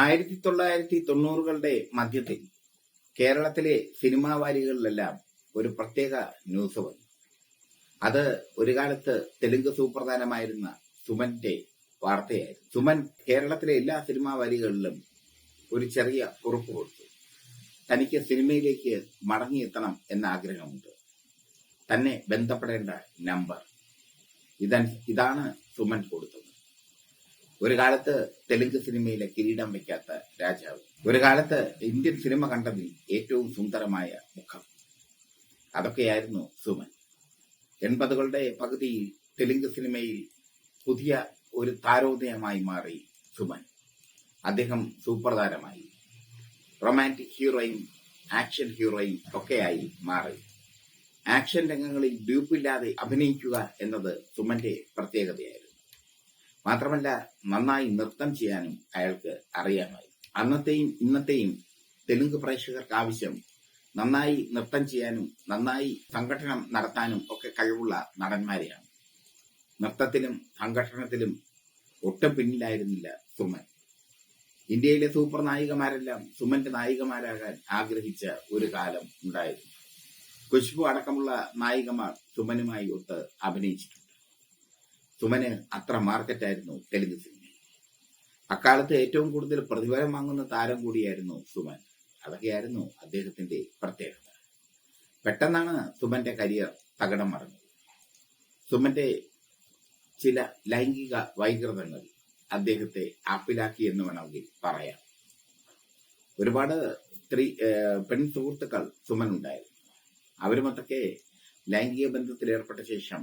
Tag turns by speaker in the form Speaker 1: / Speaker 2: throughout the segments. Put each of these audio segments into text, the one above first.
Speaker 1: ആയിരത്തി തൊള്ളായിരത്തി തൊണ്ണൂറുകളുടെ മധ്യത്തിൽ കേരളത്തിലെ സിനിമാ വാരികളിലെല്ലാം ഒരു പ്രത്യേക ന്യൂസ് വന്നു. അത് ഒരു കാലത്ത് തെലുങ്ക് സൂപ്രധാനമായിരുന്ന സുമന്റെ വാർത്തയായിരുന്നു. സുമൻ കേരളത്തിലെ എല്ലാ സിനിമാ വാരികളിലും ഒരു ചെറിയ കുറിപ്പ് കൊടുത്തു. തനിക്ക് സിനിമയിലേക്ക് മടങ്ങിയെത്തണം എന്ന ആഗ്രഹമുണ്ട് തന്നെ ബന്ധപ്പെടേണ്ട നമ്പർ. ഇതാണ് സുമൻ കൊടുത്തത്. ഒരു കാലത്ത് തെലുങ്ക് സിനിമയിലെ കിരീടം വയ്ക്കാത്ത രാജാവ്. ഒരു കാലത്ത് ഇന്ത്യൻ സിനിമ കണ്ടതിൽ ഏറ്റവും സുന്ദരമായ മുഖം. അതൊക്കെയായിരുന്നു സുമൻ. എൺപതുകളുടെ പകുതിയിൽ തെലുങ്ക് സിനിമയിൽ പുതിയ ഒരു താരോദയമായി മാറി സുമൻ. അദ്ദേഹം സൂപ്പർ താരമായി. റൊമാന്റിക് ഹീറോയും ആക്ഷൻ ഹീറോയും ഒക്കെയായി മാറി. ആക്ഷൻ രംഗങ്ങളിൽ ഡ്യൂപ്പില്ലാതെ അഭിനയിക്കുക എന്നത് സുമന്റെ പ്രത്യേകതയായിരുന്നു. മാത്രമല്ല നന്നായി നൃത്തം ചെയ്യാനും അയാൾക്ക് അറിയാമായി അന്നത്തെയും ഇന്നത്തെയും തെലുങ്ക് പ്രേക്ഷകർക്ക് ആവശ്യം നന്നായി നൃത്തം ചെയ്യാനും നന്നായി സംഘടനം നടത്താനും ഒക്കെ കഴിവുള്ള നടന്മാരെയാണ്. നൃത്തത്തിലും സംഘടനത്തിലും ഒട്ടും പിന്നിലായിരുന്നില്ല സുമൻ. ഇന്ത്യയിലെ സൂപ്പർ നായികമാരെല്ലാം സുമന്റെ നായികമാരാകാൻ ആഗ്രഹിച്ച ഒരു കാലം ഉണ്ടായിരുന്നു. ഖുശ്ബു അടക്കമുള്ള നായികമാർ സുമനുമായി ഒത്ത് അഭിനയിച്ചിട്ടുണ്ട്. സുമന് അത്ര മാർക്കറ്റായിരുന്നു തെലുങ്ക് സിനിമ അക്കാലത്ത് ഏറ്റവും കൂടുതൽ പ്രതിഫലം വാങ്ങുന്ന താരം കൂടിയായിരുന്നു സുമൻ. അതൊക്കെയായിരുന്നു അദ്ദേഹത്തിന്റെ പ്രത്യേകത. പെട്ടെന്നാണ് സുമന്റെ കരിയർ തകടം മറന്നത് സുമന്റെ ചില ലൈംഗിക വൈകൃതങ്ങൾ അദ്ദേഹത്തെ ആപ്പിലാക്കി എന്ന് വേണമെങ്കിൽ പറയാം. ഒരുപാട് സ്ത്രീ പെൺ സുഹൃത്തുക്കൾ സുമൻ ഉണ്ടായിരുന്നു. അവരുമൊത്തൊക്കെ ലൈംഗിക ബന്ധത്തിൽ ഏർപ്പെട്ട ശേഷം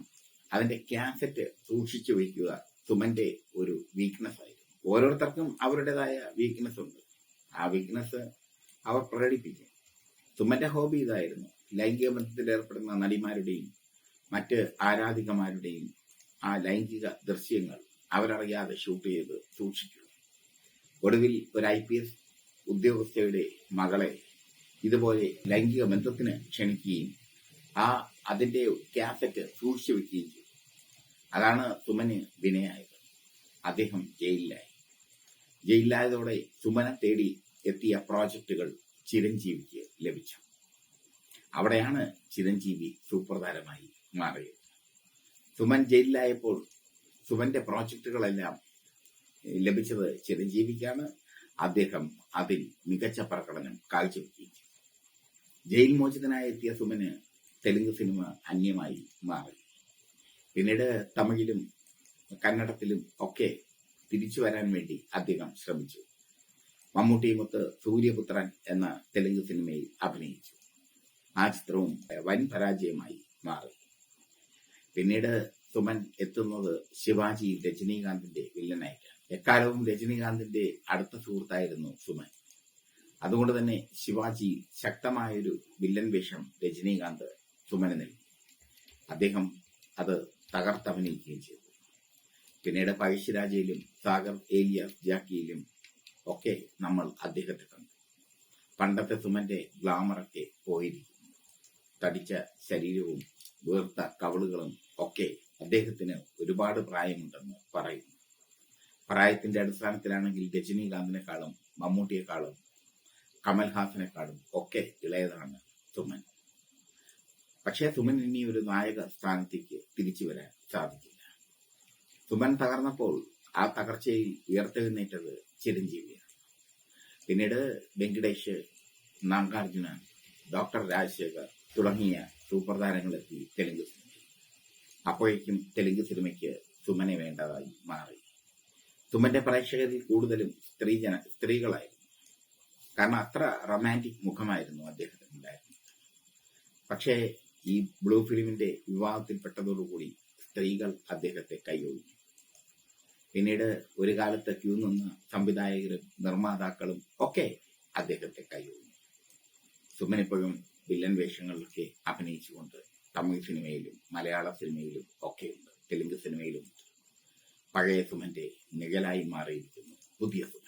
Speaker 1: അതിന്റെ കാസറ്റ് സൂക്ഷിച്ചു വയ്ക്കുക സുമന്റെ ഒരു വീക്ക്നെസ് ആയിരുന്നു. ഓരോരുത്തർക്കും അവരുടേതായ വീക്ക്നെസ് ഉണ്ട്. ആ വീക്ക്നെസ് അവർ പ്രകടിപ്പിക്കും. സുമന്റെ ഹോബി ഇതായിരുന്നു. ലൈംഗിക ബന്ധത്തിൽ ഏർപ്പെടുന്ന നടിമാരുടെയും മറ്റ് ആരാധികമാരുടെയും ആ ലൈംഗിക ദൃശ്യങ്ങൾ അവരറിയാതെ ഷൂട്ട് ചെയ്ത് സൂക്ഷിക്കുക. ഒടുവിൽ ഒരു ഐ പി എസ് ഉദ്യോഗസ്ഥയുടെ മകളെ ഇതുപോലെ ലൈംഗിക ബന്ധത്തിന് ക്ഷണിക്കുകയും ആ അതിന്റെ കാസറ്റ് സൂക്ഷിച്ചു വെക്കുകയും ചെയ്തു. അതാണ് സുമന് വിനയായത്. അദ്ദേഹം ജയിലിലായി. ജയിലിലായതോടെ സുമനെ തേടി എത്തിയ പ്രോജക്റ്റുകൾ ചിരഞ്ജീവിക്ക് ലഭിച്ചു. അവിടെയാണ് ചിരഞ്ജീവി സൂപ്പർ താരമായി മാറിയത്. സുമൻ ജയിലിലായപ്പോൾ സുമന്റെ പ്രോജക്റ്റുകളെല്ലാം ലഭിച്ചത് ചിരഞ്ജീവിക്കാണ്. അദ്ദേഹം അതിൽ മികച്ച പ്രകടനം കാഴ്ചവെക്കുകയും ജയിൽ മോചിതനായി എത്തിയ സുമന് തെലുങ്ക് സിനിമ അന്യമായി മാറി. പിന്നീട് തമിഴിലും കന്നഡത്തിലും ഒക്കെ തിരിച്ചു വരാൻ വേണ്ടി അദ്ദേഹം ശ്രമിച്ചു. മമ്മൂട്ടിയുമൊത്ത് സൂര്യപുത്രൻ എന്ന തെലുങ്ക് സിനിമയിൽ അഭിനയിച്ചു. ആ ചിത്രവും വൻ പരാജയമായി മാറി. പിന്നീട് സുമൻ എത്തുന്നത് ശിവാജി രജനീകാന്തിന്റെ വില്ലനായിട്ടാണ്. എക്കാലവും രജനീകാന്തിന്റെ അടുത്ത സുഹൃത്തായിരുന്നു സുമൻ. അതുകൊണ്ട് തന്നെ ശിവാജി ശക്തമായൊരു വില്ലൻ വേഷം രജനീകാന്ത് സുമന് നൽകി. അദ്ദേഹം അത് തകർത്തഭിനയിക്കുകയും ചെയ്തു. പിന്നീട് പഴശ്ശിരാജയിലും സാഗർ ഏലിയ ജാക്കിയിലും ഒക്കെ നമ്മൾ അദ്ദേഹത്തെ കണ്ടു. പണ്ടത്തെ സുമന്റെ ഗ്ലാമറൊക്കെ പോയിരിക്കുന്നു. തടിച്ച ശരീരവും വീർത്ത കവളുകളും ഒക്കെ അദ്ദേഹത്തിന് ഒരുപാട് പ്രായമുണ്ടെന്ന് പറയുന്നു. പ്രായത്തിന്റെ അടിസ്ഥാനത്തിലാണെങ്കിൽ രജനീകാന്തിനെക്കാളും മമ്മൂട്ടിയെക്കാളും കമൽഹാസനെക്കാളും ഒക്കെ ഇളയതാണ് സുമൻ. പക്ഷേ സുമൻ ഇനി ഒരു നായക സ്ഥാനത്തേക്ക് തിരിച്ചു വരാൻ സാധിക്കില്ല. സുമൻ തകർന്നപ്പോൾ ആ തകർച്ചയിൽ ഉയർത്തെഴുന്നേറ്റത് ചിരഞ്ജീവിയാണ്. പിന്നീട് വെങ്കടേഷ് നാഗാർജുന ഡോക്ടർ രാജശേഖർ തുടങ്ങിയ സൂപ്പർ താരങ്ങളെത്തി തെലുങ്ക് സിനിമയിൽ. അപ്പോഴേക്കും തെലുങ്ക് സിനിമയ്ക്ക് സുമനെ വേണ്ടതായി മാറി. സുമന്റെ പ്രേക്ഷകരിൽ കൂടുതലും സ്ത്രീജന സ്ത്രീകളായിരുന്നു. കാരണം അത്ര റൊമാന്റിക് മുഖമായിരുന്നു അദ്ദേഹത്തിന് ഉണ്ടായിരുന്നത് പക്ഷേ ഈ ബ്ലൂ ഫിലിമിന്റെ വിവാഹത്തിൽപ്പെട്ടതോടുകൂടി സ്ത്രീകൾ അദ്ദേഹത്തെ കൈയൊഴിഞ്ഞു. പിന്നീട് ഒരു കാലത്ത് ക്യൂ നിന്ന സംവിധായകരും നിർമ്മാതാക്കളും ഒക്കെ അദ്ദേഹത്തെ കൈയൊഴിഞ്ഞു. സുമൻ ഇപ്പോഴും വില്ലൻ വേഷങ്ങളിലൊക്കെ അഭിനയിച്ചുകൊണ്ട് തമിഴ് സിനിമയിലും മലയാള സിനിമയിലും ഒക്കെയുണ്ട്. തെലുങ്ക് സിനിമയിലും പഴയ സുമന്റെ നിഴലായി മാറിയിരിക്കുന്നു പുതിയ സുമൻ.